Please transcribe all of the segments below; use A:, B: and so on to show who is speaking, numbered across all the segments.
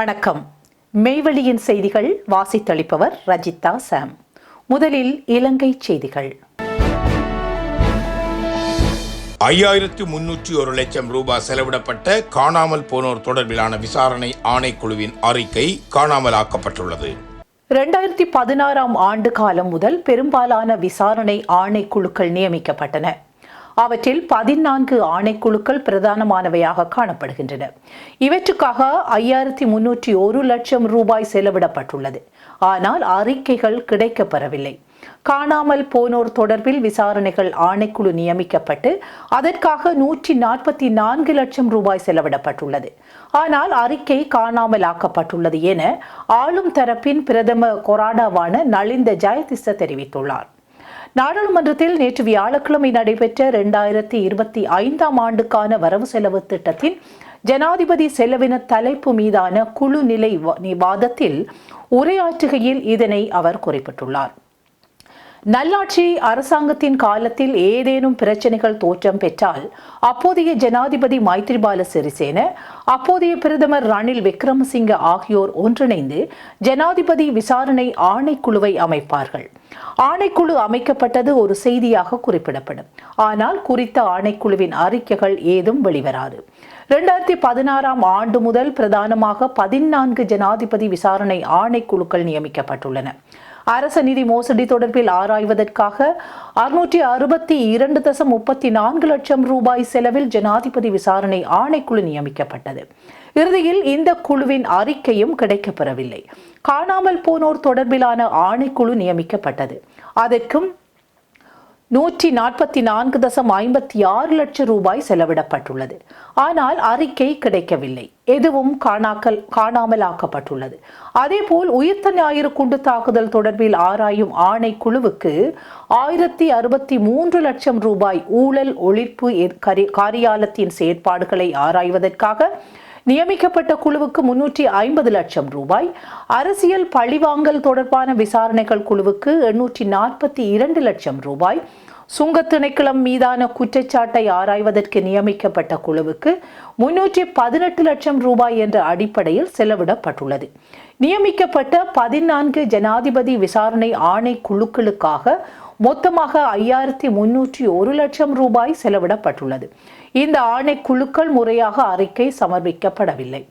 A: வணக்கம் மெய்வழியின் செய்திகள் வாசித்தளிப்பவர் ரஜிதா சாம் முதலில் இலங்கை செய்திகள்
B: ஐயாயிரத்து முன்னூற்றி ஒரு லட்சம் ரூபாய் செலவிடப்பட்ட காணாமல் போனோர் தொடர்பிலான விசாரணை ஆணைக்குழுவின் அறிக்கை காணாமல் ஆக்கப்பட்டுள்ளது
A: இரண்டாயிரத்தி பதினாறாம் ஆண்டு காலம் முதல் பெரும்பாலான விசாரணை ஆணைக்குழுக்கள் நியமிக்கப்பட்டன அவற்றில் பதினான்கு ஆணைக்குழுக்கள் பிரதானமானவையாக காணப்படுகின்றன இவற்றுக்காக ஐயாயிரத்தி முன்னூற்றி ஒரு லட்சம் ரூபாய் செலவிடப்பட்டுள்ளது ஆனால் அறிக்கைகள் கிடைக்கப்பெறவில்லை காணாமல் போனோர் தொடர்பில் விசாரணைகள் ஆணைக்குழு நியமிக்கப்பட்டு அதற்காக நூற்றி நாற்பத்தி நான்கு லட்சம் ரூபாய் செலவிடப்பட்டுள்ளது ஆனால் அறிக்கை காணாமல் ஆக்கப்பட்டுள்ளது என ஆளும் தரப்பின் பிரதம கொராடாவான நளிந்த ஜெயதிச தெரிவித்துள்ளார் நாடாளுமன்றத்தில் நேற்று வியாழக்கிழமை நடைபெற்ற இரண்டாயிரத்தி இருபத்தி ஐந்தாம் ஆண்டுக்கான வரவு செலவு திட்டத்தின் ஜனாதிபதி செலவின தலைப்பு மீதான குழு நிலை விவாதத்தில் உரையாற்றுகையில் இதனை அவர் குறிப்பிட்டுள்ளார் நல்லாட்சி அரசாங்கத்தின் காலத்தில் ஏதேனும் பிரச்சனைகள் தோற்றம் பெற்றால் அப்போதைய ஜனாதிபதி மைத்ரிபால சிறிசேன அப்போதைய பிரதமர் ரணில் விக்ரமசிங்க ஆகியோர் ஒன்றிணைந்து ஜனாதிபதி விசாரணை ஆணைக்குழுவை அமைப்பார்கள் ஆணைக்குழு அமைக்கப்பட்டது ஒரு செய்தியாக குறிப்பிடப்படும் ஆனால் குறித்த ஆணைக்குழுவின் அறிக்கைகள் ஏதும் வெளிவராது இரண்டாயிரத்தி பதினாறாம் ஆண்டு முதல் பிரதானமாக பதினான்கு ஜனாதிபதி விசாரணை ஆணைக்குழுக்கள் நியமிக்கப்பட்டுள்ளன அரச நிதி மோசடி தொடர்பில் ஆராய்வதற்காக அறுநூற்றி அறுபத்தி இரண்டு தசம் முப்பத்தி நான்கு லட்சம் ரூபாய் செலவில் ஜனாதிபதி விசாரணை ஆணைக்குழு நியமிக்கப்பட்டது இறுதியில் இந்த குழுவின் அறிக்கையும் கிடைக்கப்பெறவில்லை காணாமல் போனோர் தொடர்பிலான ஆணைக்குழு நியமிக்கப்பட்டது அதற்கும் நூற்றி நாற்பத்தி நான்கு தசம் ஐம்பத்தி ஆறு லட்சம் ரூபாய் செலவிடப்பட்டுள்ளது ஆனால் அறிக்கை கிடைக்கவில்லை எதுவும் காணாக்கல் காணாமலாக்கப்பட்டுள்ளது ஆக்கப்பட்டுள்ளது அதேபோல் உயிர்த்த ஞாயிறு குண்டு தாக்குதல் தொடர்பில் ஆராயும் ஆணைக்குழுவுக்கு ஆயிரத்தி அறுபத்தி மூன்று லட்சம் ரூபாய் ஊழல் ஒழிப்பு காரியாலத்தின் செயற்பாடுகளை ஆராய்வதற்காக நியமிக்கப்பட்ட குழுவுக்கு முன்னூற்றி ஐம்பது லட்சம் ரூபாய் அரசியல் பழிவாங்கல் தொடர்பான விசாரணைகள் குழுவுக்கு எண்ணூற்றி நாற்பத்தி இரண்டு லட்சம் ரூபாய் சுங்க திணைக்களம் மீதான குற்றச்சாட்டை ஆராய்வதற்கு நியமிக்கப்பட்ட குழுவுக்கு முன்னூற்றி பதினெட்டு லட்சம் ரூபாய் என்ற அடிப்படையில் செலவிடப்பட்டுள்ளது நியமிக்கப்பட்ட பதினான்கு ஜனாதிபதி விசாரணை ஆணை குழுக்களுக்காக மொத்தமாக ஐயாயிரத்தி முன்னூற்றி ஒரு லட்சம் ரூபாய் செலவிடப்பட்டுள்ளது இந்த ஆணைக்குழுக்கள் முறையாக அறிக்கை சமர்ப்பிக்கப்படவில்லை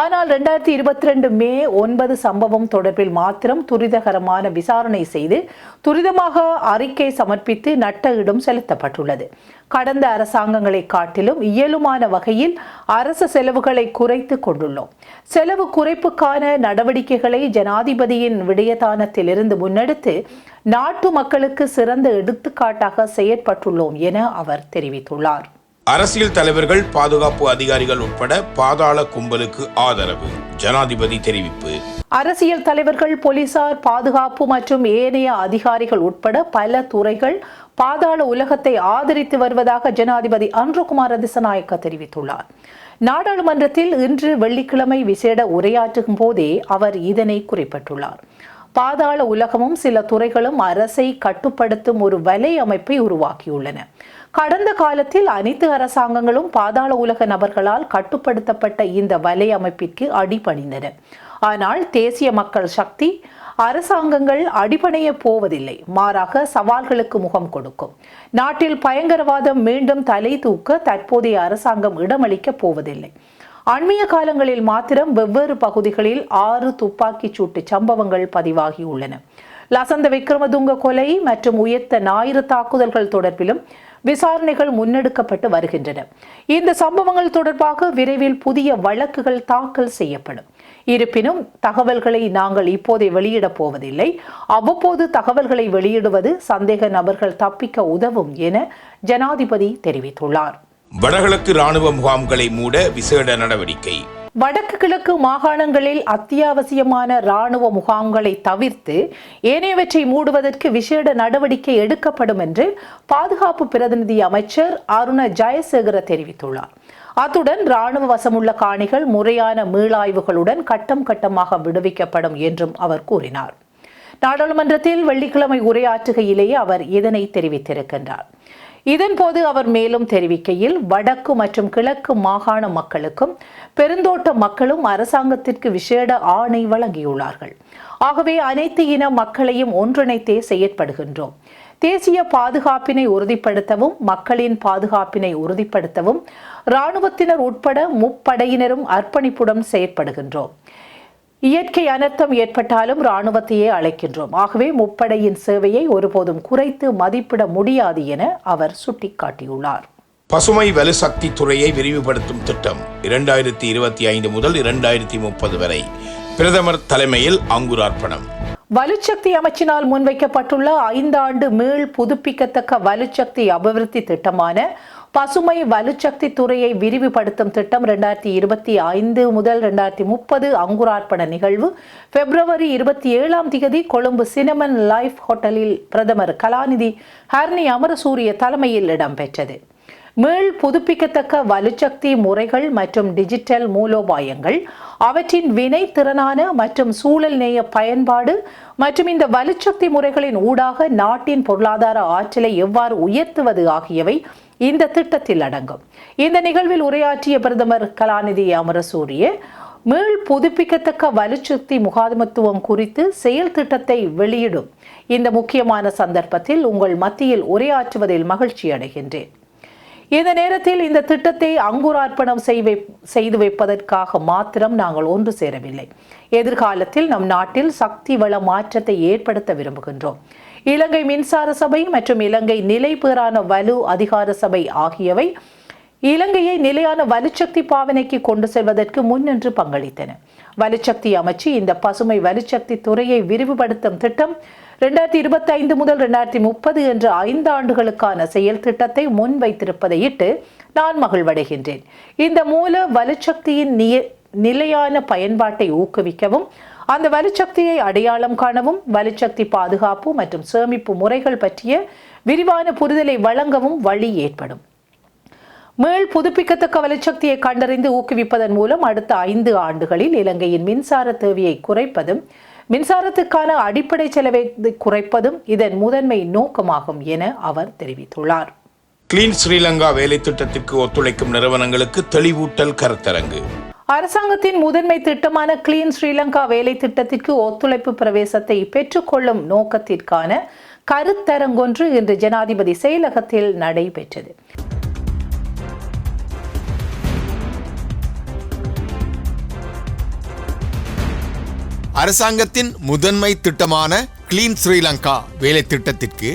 A: ஆனால் ரெண்டாயிரத்தி இருபத்தி ரெண்டு மே ஒன்பது சம்பவம் தொடர்பில் மாத்திரம் துரிதகரமான விசாரணை செய்து துரிதமாக அறிக்கை சமர்ப்பித்து நட்டஈடும் செலுத்தப்பட்டுள்ளது கடந்த அரசாங்கங்களை காட்டிலும் இயலுமான வகையில் அரச செலவுகளை குறைத்து கொண்டுள்ளோம் செலவு குறைப்புக்கான நடவடிக்கைகளை ஜனாதிபதியின் விடயதானத்திலிருந்து முன்னெடுத்து நாட்டு மக்களுக்கு சிறந்த எடுத்துக்காட்டாக செயற்பட்டுள்ளோம் என அவர் தெரிவித்துள்ளார்
B: அரசியல் தலைவர்கள் பாதுகாப்பு அதிகாரிகள் உட்பட பாதாள கும்பலுக்கு ஆதரவு ஜனாதிபதி தெரிவிப்பு
A: அரசியல் தலைவர்கள் போலீசார் பாதுகாப்பு மற்றும் ஏனைய அதிகாரிகள் உட்பட பல துறைகள் பாதாள உலகத்தை ஆதரித்து வருவதாக ஜனாதிபதி அன்ருகுமார் திசநாயக்க தெரிவித்துள்ளார் நாடாளுமன்றத்தில் இன்று வெள்ளிக்கிழமை விசேட உரையாற்றும் போதே அவர் இதனை குறிப்பிட்டுள்ளார் பாதாள உலகமும் சில துறைகளும் அரசை கட்டுப்படுத்தும் ஒரு வலை அமைப்பை உருவாக்கியுள்ளன கடந்த காலத்தில் அனைத்து அரசாங்கங்களும் பாதாள உலக நபர்களால் கட்டுப்படுத்தப்பட்ட இந்த வலையமைப்பிற்கு அடிபணிந்தன ஆனால் தேசிய மக்கள் சக்தி அரசாங்கங்கள் அடிபணைய போவதில்லை மாறாக சவால்களுக்கு முகம் கொடுக்கும் நாட்டில் பயங்கரவாதம் மீண்டும் தலை தூக்க தற்போதைய அரசாங்கம் இடமளிக்க போவதில்லை அண்மைய காலங்களில் மாத்திரம் வெவ்வேறு பகுதிகளில் ஆறு துப்பாக்கி சூட்டு சம்பவங்கள் பதிவாகியுள்ளன லசந்த விக்ரமதுங்க கொலை மற்றும் உயர்த்த ஞாயிறு தாக்குதல்கள் தொடர்பிலும் விசாரணைகள் முன்னெடுக்கப்பட்டு வருகின்றன இந்த சம்பவங்கள் தொடர்பாக விரைவில் புதிய வழக்குகள் தாக்கல் செய்யப்படும் இருப்பினும் தகவல்களை நாங்கள் இப்போதே வெளியிடப் போவதில்லை அவ்வப்போது தகவல்களை வெளியிடுவது சந்தேக நபர்கள் தப்பிக்க உதவும் என ஜனாதிபதி தெரிவித்துள்ளார்
B: வடகிழக்கு ராணுவ முகாம்களை மூட விசேட நடவடிக்கை
A: வடக்கு கிழக்கு மாகாணங்களில் அத்தியாவசியமான ராணுவ முகாம்களை தவிர்த்து ஏனையவற்றை மூடுவதற்கு விசேட நடவடிக்கை எடுக்கப்படும் என்று பாதுகாப்பு பிரதிநிதி அமைச்சர் அருண ஜெயசேகர தெரிவித்துள்ளார் அத்துடன் ராணுவ வசமுள்ள காணிகள் முறையான மீளாய்வுகளுடன் கட்டம் கட்டமாக விடுவிக்கப்படும் என்றும் அவர் கூறினார் நாடாளுமன்றத்தில் வெள்ளிக்கிழமை உரையாற்றுகையிலேயே அவர் இதனை தெரிவித்திருக்கின்றார் இதன்போது அவர் மேலும் தெரிவிக்கையில் வடக்கு மற்றும் கிழக்கு மாகாண மக்களுக்கும் பெருந்தோட்ட மக்களும் அரசாங்கத்திற்கு விசேட ஆணை வழங்கியுள்ளார்கள் ஆகவே அனைத்து இன மக்களையும் ஒன்றிணைத்தே செயற்படுகின்றோம் தேசிய பாதுகாப்பினை உறுதிப்படுத்தவும் மக்களின் பாதுகாப்பினை உறுதிப்படுத்தவும் இராணுவத்தினர் உட்பட முப்படையினரும் அர்ப்பணிப்புடன் செயற்படுகின்றோம் இயற்கை அனர்த்தம் ஏற்பட்டாலும் இராணுவத்தையே அழைக்கின்றோம் ஆகவே முப்படையின் சேவையை ஒருபோதும் குறைத்து மதிப்பிட முடியாது என அவர் சுட்டிக்காட்டியுள்ளார்
B: பசுமை வலுசக்தி துறையை விரிவுபடுத்தும் திட்டம் இரண்டாயிரத்தி இருபத்தி ஐந்து முதல் இரண்டாயிரத்தி முப்பது வரை பிரதமர் தலைமையில் அங்குரார்ப்பணம்
A: வலுச்சக்தி அமைச்சினால் முன்வைக்கப்பட்டுள்ள ஐந்தாண்டு மீள் புதுப்பிக்கத்தக்க வலுச்சக்தி அபிவிருத்தி திட்டமான பசுமை வலுச்சக்தி துறையை விரிவுபடுத்தும் திட்டம் ரெண்டாயிரத்தி இருபத்தி ஐந்து முதல் ரெண்டாயிரத்தி முப்பது அங்குரார்ப்பண நிகழ்வு பிப்ரவரி இருபத்தி ஏழாம் தேதி கொழும்பு சினமன் லைஃப் ஹோட்டலில் பிரதமர் கலாநிதி ஹர்னி அமரசூரிய தலைமையில் இடம்பெற்றது மீள் புதுப்பிக்கத்தக்க வலுச்சக்தி முறைகள் மற்றும் டிஜிட்டல் மூலோபாயங்கள் அவற்றின் வினை திறனான மற்றும் சூழல் நேய பயன்பாடு மற்றும் இந்த வலுச்சக்தி முறைகளின் ஊடாக நாட்டின் பொருளாதார ஆற்றலை எவ்வாறு உயர்த்துவது ஆகியவை இந்த திட்டத்தில் அடங்கும் இந்த நிகழ்வில் உரையாற்றிய பிரதமர் கலாநிதி அமரசூரிய மீள் புதுப்பிக்கத்தக்க வலுச்சக்தி முகாதமத்துவம் குறித்து செயல் திட்டத்தை வெளியிடும் இந்த முக்கியமான சந்தர்ப்பத்தில் உங்கள் மத்தியில் உரையாற்றுவதில் மகிழ்ச்சி அடைகின்றேன் இந்த நேரத்தில் இந்த திட்டத்தை அங்குரார்ப்பணம் செய்து வைப்பதற்காக மாத்திரம் நாங்கள் ஒன்று சேரவில்லை எதிர்காலத்தில் நம் நாட்டில் சக்தி வள மாற்றத்தை ஏற்படுத்த விரும்புகின்றோம் இலங்கை மின்சார சபை மற்றும் இலங்கை நிலை பேரான வலு அதிகார சபை ஆகியவை இலங்கையை நிலையான வலுச்சக்தி பாவனைக்கு கொண்டு செல்வதற்கு முன்னின்று பங்களித்தன வலுச்சக்தி அமைச்சு இந்த பசுமை வலுச்சக்தி துறையை விரிவுபடுத்தும் திட்டம் ரெண்டாயிரத்தி இருபத்தி ஐந்து முதல் ரெண்டாயிரத்தி முப்பது என்ற ஐந்து ஆண்டுகளுக்கான செயல் திட்டத்தை முன்வைத்திருப்பதையிட்டு நான் மகிழ்வடைகின்றேன் இந்த மூல வலுச்சக்தியின் நிய நிலையான பயன்பாட்டை ஊக்குவிக்கவும் அந்த வலுச்சக்தியை அடையாளம் காணவும் வலுச்சக்தி பாதுகாப்பு மற்றும் சேமிப்பு முறைகள் பற்றிய விரிவான புரிதலை வழங்கவும் வழி ஏற்படும் மேல் புதுப்பிக்கத்தக்க வலுச்சக்தியை கண்டறிந்து ஊக்குவிப்பதன் மூலம் அடுத்த ஐந்து ஆண்டுகளில் இலங்கையின் மின்சார தேவையை குறைப்பதும் மின்சாரத்துக்கான அடிப்படை செலவை குறைப்பதும் இதன் முதன்மை நோக்கமாகும் என அவர் தெரிவித்துள்ளார்
B: கிளீன் ஸ்ரீலங்கா வேலை திட்டத்திற்கு ஒத்துழைக்கும் நிறுவனங்களுக்கு தெளிவூட்டல் கருத்தரங்கு
A: அரசாங்கத்தின் முதன்மை திட்டமான கிளீன் ஸ்ரீலங்கா வேலை திட்டத்திற்கு ஒத்துழைப்பு பிரவேசத்தை பெற்றுக்கொள்ளும் நோக்கத்திற்கான கருத்தரங்கொன்று இன்று ஜனாதிபதி செயலகத்தில் நடைபெற்றது
C: அரசாங்கத்தின் முதன்மை திட்டமான கிளீன் ஸ்ரீலங்கா வேலை திட்டத்திற்கு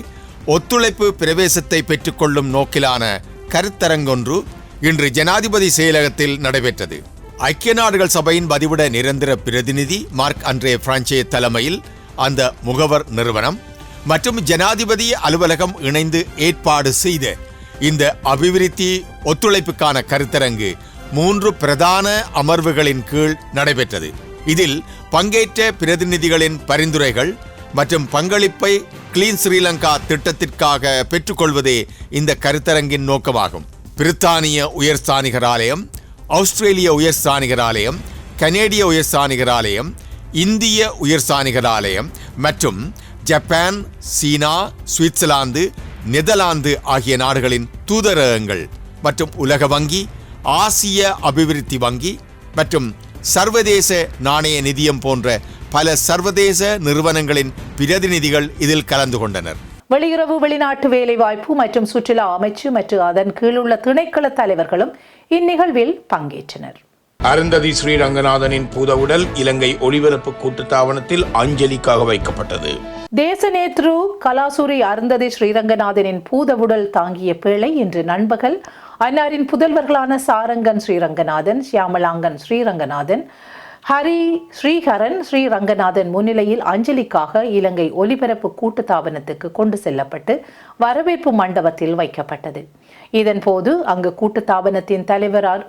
C: ஒத்துழைப்பு பிரவேசத்தை பெற்றுக்கொள்ளும் நோக்கிலான கருத்தரங்கொன்று இன்று ஜனாதிபதி செயலகத்தில் நடைபெற்றது ஐக்கிய நாடுகள் சபையின் பதிவிட நிரந்தர பிரதிநிதி மார்க் அன்றே பிரான்சே தலைமையில் அந்த முகவர் நிறுவனம் மற்றும் ஜனாதிபதி அலுவலகம் இணைந்து ஏற்பாடு செய்த இந்த அபிவிருத்தி ஒத்துழைப்புக்கான கருத்தரங்கு மூன்று பிரதான அமர்வுகளின் கீழ் நடைபெற்றது இதில் பங்கேற்ற பிரதிநிதிகளின் பரிந்துரைகள் மற்றும் பங்களிப்பை கிளீன் ஸ்ரீலங்கா திட்டத்திற்காக பெற்றுக்கொள்வதே இந்த கருத்தரங்கின் நோக்கமாகும் பிரித்தானிய உயர்ஸ்தானிகராலயம் ஆஸ்திரேலிய உயர்ஸ்தானிகராலயம் கனேடிய உயர்ஸ்தானிகராலயம் இந்திய உயர்ஸ்தானிகராலயம் மற்றும் ஜப்பான் சீனா சுவிட்சர்லாந்து நெதர்லாந்து ஆகிய நாடுகளின் தூதரகங்கள் மற்றும் உலக வங்கி ஆசிய அபிவிருத்தி வங்கி மற்றும் சர்வதேச நாணய நிதியம் போன்ற பல சர்வதேச நிறுவனங்களின் பிரதிநிதிகள் இதில் கலந்து கொண்டனர்
A: வெளியுறவு வெளிநாட்டு வேலைவாய்ப்பு மற்றும் சுற்றுலா அமைச்சு மற்றும் அதன் கீழ் உள்ள திணைக்கள தலைவர்களும் இந்நிகழ்வில் பங்கேற்றனர்
B: அருந்ததி ஸ்ரீரங்கநாதனின் பூத உடல் இலங்கை ஒளிபரப்பு கூட்டுத்தாவனத்தில் அஞ்சலிக்காக வைக்கப்பட்டது
A: தேசநேத்ரு கலாசூரி அருந்ததி ஸ்ரீரங்கநாதனின் பூத உடல் தாங்கிய பேழை இன்று நண்பகல் அன்னாரின் புதல்வர்களான சாரங்கன் ஸ்ரீரங்கநாதன் சியாமலாங்கன் ஸ்ரீரங்கநாதன் ஹரி ஸ்ரீஹரன் ஸ்ரீரங்கநாதன் முன்னிலையில் அஞ்சலிக்காக இலங்கை ஒலிபரப்பு கூட்டுத்தாபனத்துக்கு கொண்டு செல்லப்பட்டு வரவேற்பு மண்டபத்தில் வைக்கப்பட்டது இதன் போது அங்கு கூட்டுத்தாபனத்தின் தலைவரால்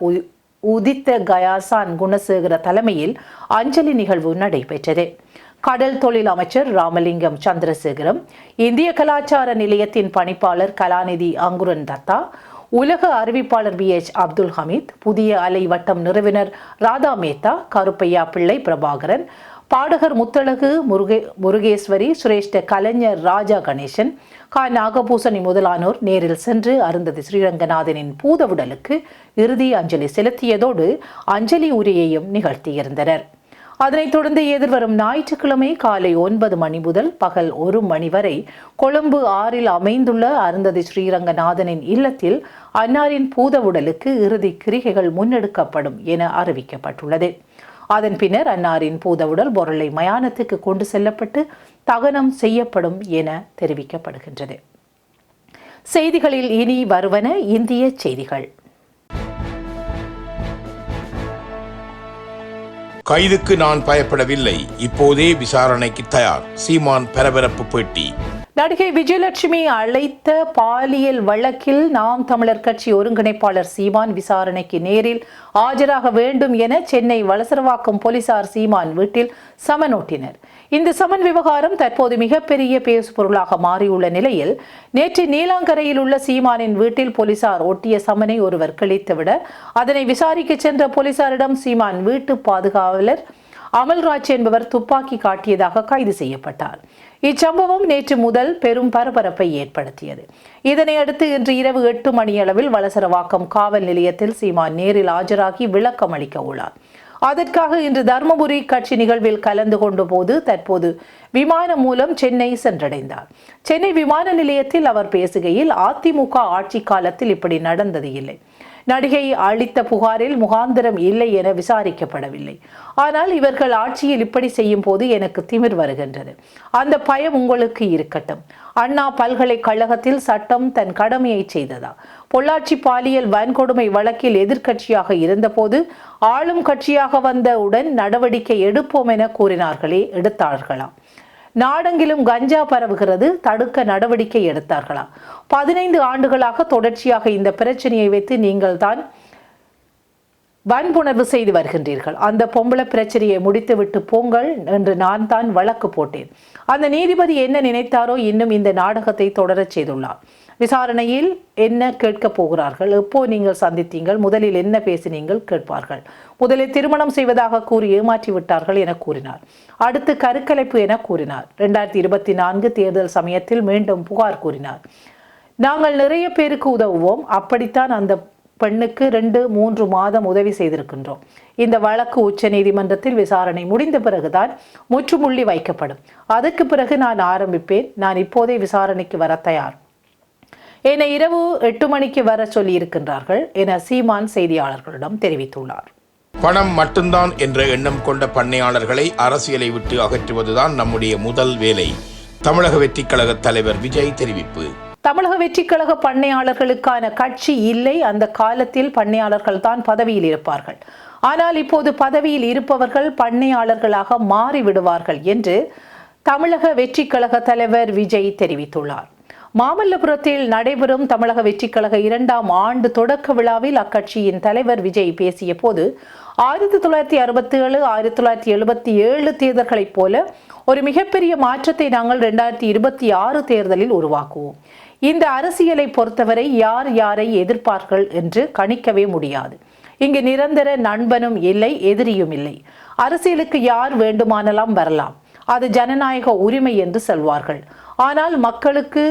A: உதித்த கயாசான் குணசேகர தலைமையில் அஞ்சலி நிகழ்வு நடைபெற்றது கடல் தொழில் அமைச்சர் ராமலிங்கம் சந்திரசேகரம் இந்திய கலாச்சார நிலையத்தின் பணிப்பாளர் கலாநிதி அங்குரன் தத்தா உலக அறிவிப்பாளர் பி எச் அப்துல் ஹமீத் புதிய அலை வட்டம் நிறுவினர் ராதா மேத்தா கருப்பையா பிள்ளை பிரபாகரன் பாடகர் முத்தழகு முருகே முருகேஸ்வரி சுரேஷ்ட கலைஞர் ராஜா கணேசன் கா நாகபூசணி முதலானோர் நேரில் சென்று அருந்ததி ஸ்ரீரங்கநாதனின் பூதவுடலுக்கு இறுதி அஞ்சலி செலுத்தியதோடு அஞ்சலி உரையையும் நிகழ்த்தியிருந்தனர் அதனைத் தொடர்ந்து எதிர்வரும் ஞாயிற்றுக்கிழமை காலை ஒன்பது மணி முதல் பகல் ஒரு மணி வரை கொழும்பு ஆறில் அமைந்துள்ள அருந்ததி ஸ்ரீரங்கநாதனின் இல்லத்தில் அன்னாரின் பூத உடலுக்கு இறுதி கிரிகைகள் முன்னெடுக்கப்படும் என அறிவிக்கப்பட்டுள்ளது அதன் பின்னர் அன்னாரின் பூத உடல் பொருளை மயானத்துக்கு கொண்டு செல்லப்பட்டு தகனம் செய்யப்படும் என தெரிவிக்கப்படுகின்றது செய்திகளில் இனி வருவன இந்திய செய்திகள்
B: கைதுக்கு நான் பயப்படவில்லை இப்போதே விசாரணைக்கு தயார் சீமான் பரபரப்பு பேட்டி
A: நடிகை விஜயலட்சுமி அழைத்த பாலியல் வழக்கில் நாம் தமிழர் கட்சி ஒருங்கிணைப்பாளர் சீமான் விசாரணைக்கு நேரில் ஆஜராக வேண்டும் என சென்னை வளசரவாக்கம் போலீசார் சீமான் வீட்டில் சமனோட்டினர் இந்த சமன் விவகாரம் தற்போது மிகப்பெரிய பேசு பொருளாக மாறியுள்ள நிலையில் நேற்று நீலாங்கரையில் உள்ள சீமானின் வீட்டில் போலீசார் ஒட்டிய சமனை ஒருவர் கழித்துவிட அதனை விசாரிக்க சென்ற போலீசாரிடம் சீமான் வீட்டு பாதுகாவலர் அமல்ராஜ் என்பவர் துப்பாக்கி காட்டியதாக கைது செய்யப்பட்டார் இச்சம்பவம் நேற்று முதல் பெரும் பரபரப்பை ஏற்படுத்தியது இதனையடுத்து இன்று இரவு எட்டு மணியளவில் வலசரவாக்கம் காவல் நிலையத்தில் சீமான் நேரில் ஆஜராகி விளக்கம் அளிக்க உள்ளார் அதற்காக இன்று தருமபுரி கட்சி நிகழ்வில் கலந்து கொண்ட போது தற்போது விமானம் மூலம் சென்னை சென்றடைந்தார் சென்னை விமான நிலையத்தில் அவர் பேசுகையில் அதிமுக ஆட்சி காலத்தில் இப்படி நடந்தது இல்லை நடிகை அளித்த புகாரில் முகாந்திரம் இல்லை என விசாரிக்கப்படவில்லை ஆனால் இவர்கள் ஆட்சியில் இப்படி செய்யும் போது எனக்கு திமிர் வருகின்றது அந்த பயம் உங்களுக்கு இருக்கட்டும் அண்ணா பல்கலைக்கழகத்தில் சட்டம் தன் கடமையை செய்ததா பொள்ளாச்சி பாலியல் வன்கொடுமை வழக்கில் எதிர்க்கட்சியாக இருந்தபோது ஆளும் கட்சியாக வந்தவுடன் நடவடிக்கை எடுப்போம் என கூறினார்களே எடுத்தார்களாம் நாடெங்கிலும் கஞ்சா பரவுகிறது தடுக்க நடவடிக்கை எடுத்தார்களா பதினைந்து ஆண்டுகளாக தொடர்ச்சியாக இந்த பிரச்சனையை வைத்து நீங்கள் தான் வன்புணர்வு செய்து வருகின்றீர்கள் அந்த பொம்பளை பிரச்சனையை முடித்துவிட்டு போங்கள் என்று நான் தான் வழக்கு போட்டேன் அந்த நீதிபதி என்ன நினைத்தாரோ இன்னும் இந்த நாடகத்தை தொடரச் செய்துள்ளார் விசாரணையில் என்ன கேட்க போகிறார்கள் எப்போ நீங்கள் சந்தித்தீங்கள் முதலில் என்ன பேசினீங்கள் கேட்பார்கள் முதலில் திருமணம் செய்வதாக கூறி ஏமாற்றி விட்டார்கள் என கூறினார் அடுத்து கருக்கலைப்பு என கூறினார் ரெண்டாயிரத்தி இருபத்தி நான்கு தேர்தல் சமயத்தில் மீண்டும் புகார் கூறினார் நாங்கள் நிறைய பேருக்கு உதவுவோம் அப்படித்தான் அந்த பெண்ணுக்கு ரெண்டு மூன்று மாதம் உதவி செய்திருக்கின்றோம் இந்த வழக்கு உச்ச நீதிமன்றத்தில் விசாரணை முடிந்த பிறகுதான் முற்றுமுள்ளி வைக்கப்படும் அதுக்கு பிறகு நான் ஆரம்பிப்பேன் நான் இப்போதே விசாரணைக்கு வர தயார் என இரவு எட்டு மணிக்கு வர சொல்லியிருக்கின்றார்கள் என சீமான் செய்தியாளர்களிடம் தெரிவித்துள்ளார்
B: பணம் மட்டும்தான் என்ற எண்ணம் கொண்ட பண்ணையாளர்களை அரசியலை விட்டு அகற்றுவதுதான் நம்முடைய முதல் வேலை தமிழக வெற்றி கழக தலைவர் விஜய் தெரிவிப்பு
A: தமிழக வெற்றி கழக பண்ணையாளர்களுக்கான கட்சி இல்லை அந்த காலத்தில் பண்ணையாளர்கள் தான் பதவியில் இருப்பார்கள் ஆனால் இப்போது பதவியில் இருப்பவர்கள் பண்ணையாளர்களாக மாறிவிடுவார்கள் என்று தமிழக வெற்றி கழக தலைவர் விஜய் தெரிவித்துள்ளார் மாமல்லபுரத்தில் நடைபெறும் தமிழக வெற்றிக்கழக இரண்டாம் ஆண்டு தொடக்க விழாவில் அக்கட்சியின் தலைவர் விஜய் பேசிய போது ஆயிரத்தி தொள்ளாயிரத்தி அறுபத்தி ஏழு ஆயிரத்தி தொள்ளாயிரத்தி எழுபத்தி ஏழு தேர்தல்களைப் போல ஒரு மிகப்பெரிய மாற்றத்தை நாங்கள் ரெண்டாயிரத்தி இருபத்தி ஆறு தேர்தலில் உருவாக்குவோம் இந்த அரசியலை பொறுத்தவரை யார் யாரை எதிர்ப்பார்கள் என்று கணிக்கவே முடியாது இங்கு நிரந்தர நண்பனும் இல்லை எதிரியும் இல்லை அரசியலுக்கு யார் வேண்டுமானலாம் வரலாம் அது ஜனநாயக உரிமை என்று சொல்வார்கள் ஆனால் மக்களுக்கு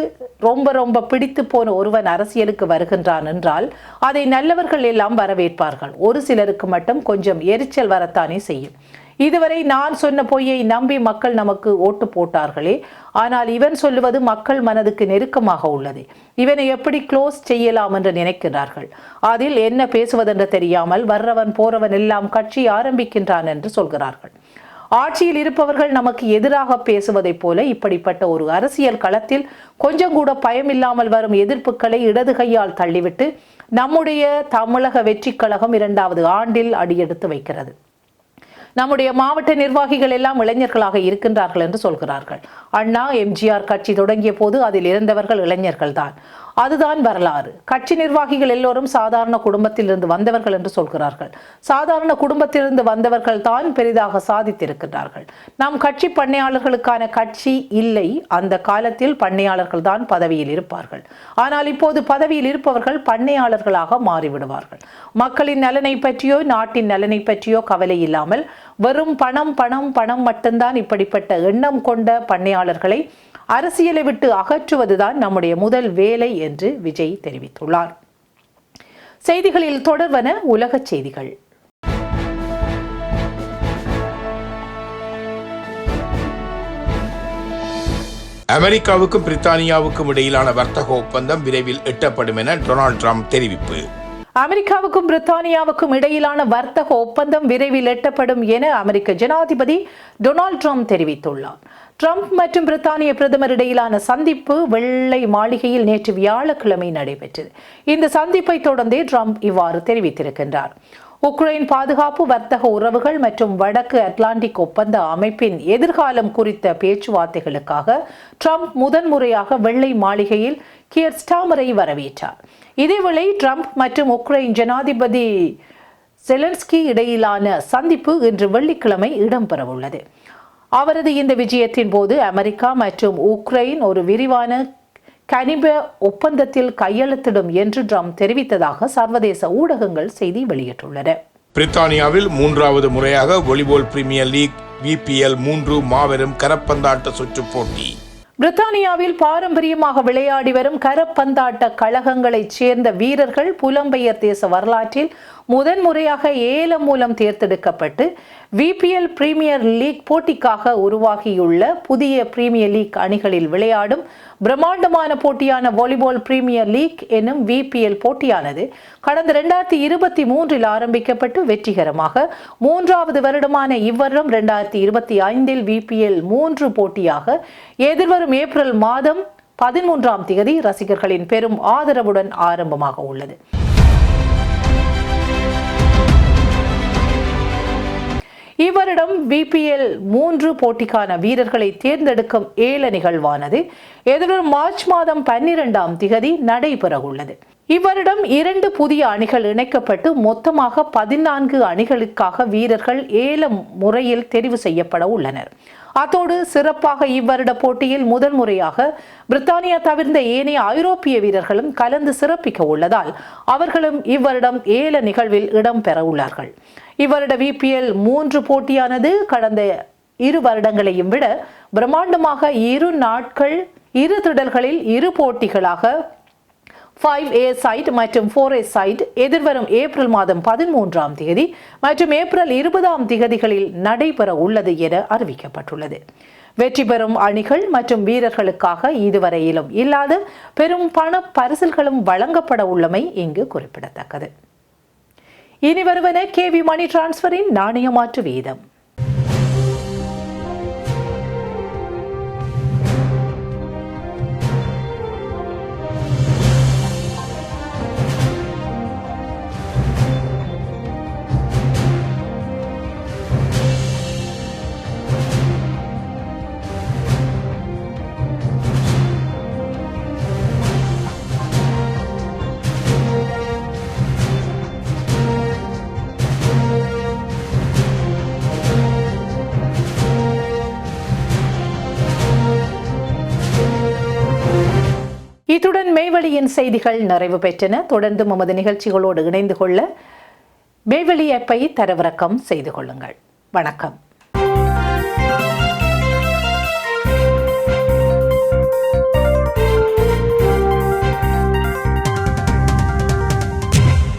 A: ரொம்ப ரொம்ப பிடித்து போன ஒருவன் அரசியலுக்கு வருகின்றான் என்றால் அதை நல்லவர்கள் எல்லாம் வரவேற்பார்கள் ஒரு சிலருக்கு மட்டும் கொஞ்சம் எரிச்சல் வரத்தானே செய்யும் இதுவரை நான் சொன்ன பொய்யை நம்பி மக்கள் நமக்கு ஓட்டு போட்டார்களே ஆனால் இவன் சொல்லுவது மக்கள் மனதுக்கு நெருக்கமாக உள்ளது இவனை எப்படி க்ளோஸ் செய்யலாம் என்று நினைக்கிறார்கள் அதில் என்ன பேசுவதென்று தெரியாமல் வர்றவன் போறவன் எல்லாம் கட்சி ஆரம்பிக்கின்றான் என்று சொல்கிறார்கள் ஆட்சியில் இருப்பவர்கள் நமக்கு எதிராக பேசுவதைப் போல இப்படிப்பட்ட ஒரு அரசியல் களத்தில் கொஞ்சம் கூட பயமில்லாமல் வரும் எதிர்ப்புகளை இடது கையால் தள்ளிவிட்டு நம்முடைய தமிழக வெற்றி கழகம் இரண்டாவது ஆண்டில் அடியெடுத்து வைக்கிறது நம்முடைய மாவட்ட நிர்வாகிகள் எல்லாம் இளைஞர்களாக இருக்கின்றார்கள் என்று சொல்கிறார்கள் அண்ணா எம்ஜிஆர் கட்சி தொடங்கிய போது அதில் இருந்தவர்கள் இளைஞர்கள் தான் அதுதான் வரலாறு கட்சி நிர்வாகிகள் எல்லோரும் சாதாரண குடும்பத்திலிருந்து வந்தவர்கள் என்று சொல்கிறார்கள் சாதாரண குடும்பத்திலிருந்து வந்தவர்கள் தான் பெரிதாக சாதித்திருக்கிறார்கள் நாம் கட்சி பண்ணையாளர்களுக்கான கட்சி இல்லை அந்த காலத்தில் பண்ணையாளர்கள் தான் பதவியில் இருப்பார்கள் ஆனால் இப்போது பதவியில் இருப்பவர்கள் பண்ணையாளர்களாக மாறிவிடுவார்கள் மக்களின் நலனை பற்றியோ நாட்டின் நலனை பற்றியோ கவலை இல்லாமல் வெறும் பணம் பணம் பணம் மட்டும்தான் இப்படிப்பட்ட எண்ணம் கொண்ட பண்ணையாளர்களை அரசியலை விட்டு அகற்றுவதுதான் நம்முடைய முதல் வேலை என்று விஜய் தெரிவித்துள்ளார் செய்திகளில் தொடர்வன உலகச் செய்திகள்
B: அமெரிக்காவுக்கும் பிரித்தானியாவுக்கும் இடையிலான வர்த்தக ஒப்பந்தம் விரைவில் எட்டப்படும் என டொனால்டு ட்ரம்ப் தெரிவிப்பு
A: அமெரிக்காவுக்கும் பிரித்தானியாவுக்கும் இடையிலான வர்த்தக ஒப்பந்தம் விரைவில் எட்டப்படும் என அமெரிக்க ஜனாதிபதி டொனால்ட் ட்ரம்ப் தெரிவித்துள்ளார் ட்ரம்ப் மற்றும் பிரித்தானிய பிரதமர் இடையிலான சந்திப்பு வெள்ளை மாளிகையில் நேற்று வியாழக்கிழமை நடைபெற்றது இந்த சந்திப்பை தொடர்ந்தே ட்ரம்ப் இவ்வாறு தெரிவித்திருக்கின்றார் உக்ரைன் பாதுகாப்பு வர்த்தக உறவுகள் மற்றும் வடக்கு அட்லாண்டிக் ஒப்பந்த அமைப்பின் எதிர்காலம் குறித்த பேச்சுவார்த்தைகளுக்காக ட்ரம்ப் முதன்முறையாக வெள்ளை மாளிகையில் கியர் ஸ்டாமரை வரவேற்றார் இதேவேளை ட்ரம்ப் மற்றும் உக்ரைன் ஜனாதிபதி செலன்ஸ்கி இடையிலான சந்திப்பு இன்று வெள்ளிக்கிழமை இடம்பெறவுள்ளது அவரது இந்த விஜயத்தின் போது அமெரிக்கா மற்றும் உக்ரைன் ஒரு விரிவான கனிப ஒப்பந்தத்தில் கையெழுத்திடும் என்று ட்ரம்ப் தெரிவித்ததாக சர்வதேச ஊடகங்கள் செய்தி வெளியிட்டுள்ளன
B: பிரித்தானியாவில் மூன்றாவது முறையாக வாலிபால் பிரீமியர் லீக் விபிஎல் மூன்று மாபெரும் கரப்பந்தாட்ட சுற்று போட்டி
A: பிரித்தானியாவில் பாரம்பரியமாக விளையாடி வரும் கரப்பந்தாட்ட கழகங்களைச் சேர்ந்த வீரர்கள் புலம்பெயர் தேச வரலாற்றில் முதன் முறையாக ஏலம் மூலம் தேர்ந்தெடுக்கப்பட்டு விபிஎல் பிரீமியர் லீக் போட்டிக்காக உருவாகியுள்ள புதிய பிரீமியர் லீக் அணிகளில் விளையாடும் பிரம்மாண்டமான போட்டியான வாலிபால் பிரீமியர் லீக் எனும் விபிஎல் போட்டியானது கடந்த ரெண்டாயிரத்தி இருபத்தி மூன்றில் ஆரம்பிக்கப்பட்டு வெற்றிகரமாக மூன்றாவது வருடமான இவ்வருடம் ரெண்டாயிரத்தி இருபத்தி ஐந்தில் விபிஎல் மூன்று போட்டியாக எதிர்வரும் ஏப்ரல் மாதம் பதிமூன்றாம் தேதி ரசிகர்களின் பெரும் ஆதரவுடன் ஆரம்பமாக உள்ளது இவரிடம் பிபிஎல் மூன்று போட்டிக்கான வீரர்களை தேர்ந்தெடுக்கும் ஏல நிகழ்வானது எதிர்வரும் மார்ச் மாதம் பன்னிரெண்டாம் திகதி நடைபெறவுள்ளது இவரிடம் இரண்டு புதிய அணிகள் இணைக்கப்பட்டு மொத்தமாக பதினான்கு அணிகளுக்காக வீரர்கள் ஏல முறையில் தெரிவு செய்யப்பட உள்ளனர் அதோடு சிறப்பாக இவ்வருட போட்டியில் முதல் முறையாக பிரித்தானியா தவிர்ந்த ஏனைய ஐரோப்பிய வீரர்களும் கலந்து சிறப்பிக்க உள்ளதால் அவர்களும் இவ்வருடம் ஏல நிகழ்வில் இடம்பெற உள்ளார்கள் இவ்வருட விபிஎல் மூன்று போட்டியானது கடந்த இரு வருடங்களையும் விட பிரம்மாண்டமாக இரு நாட்கள் இரு திடல்களில் இரு போட்டிகளாக ஃபைவ் ஏ சைட் மற்றும் ஃபோர் ஏ சைட் எதிர்வரும் ஏப்ரல் மாதம் பதிமூன்றாம் தேதி மற்றும் ஏப்ரல் இருபதாம் திகதிகளில் நடைபெற உள்ளது என அறிவிக்கப்பட்டுள்ளது வெற்றி பெறும் அணிகள் மற்றும் வீரர்களுக்காக இதுவரையிலும் இல்லாத பெரும் பண பரிசல்களும் வழங்கப்பட உள்ளமை இங்கு குறிப்பிடத்தக்கது இனி வருவன கேவி மணி டிரான்ஸ்பரின் நாணய மாற்று வீதம் இத்துடன் மேவழியின் செய்திகள் நிறைவு பெற்றன தொடர்ந்து நமது நிகழ்ச்சிகளோடு இணைந்து கொள்ள மேவழி ஆப்பை தரவிறக்கம் செய்து கொள்ளுங்கள் வணக்கம்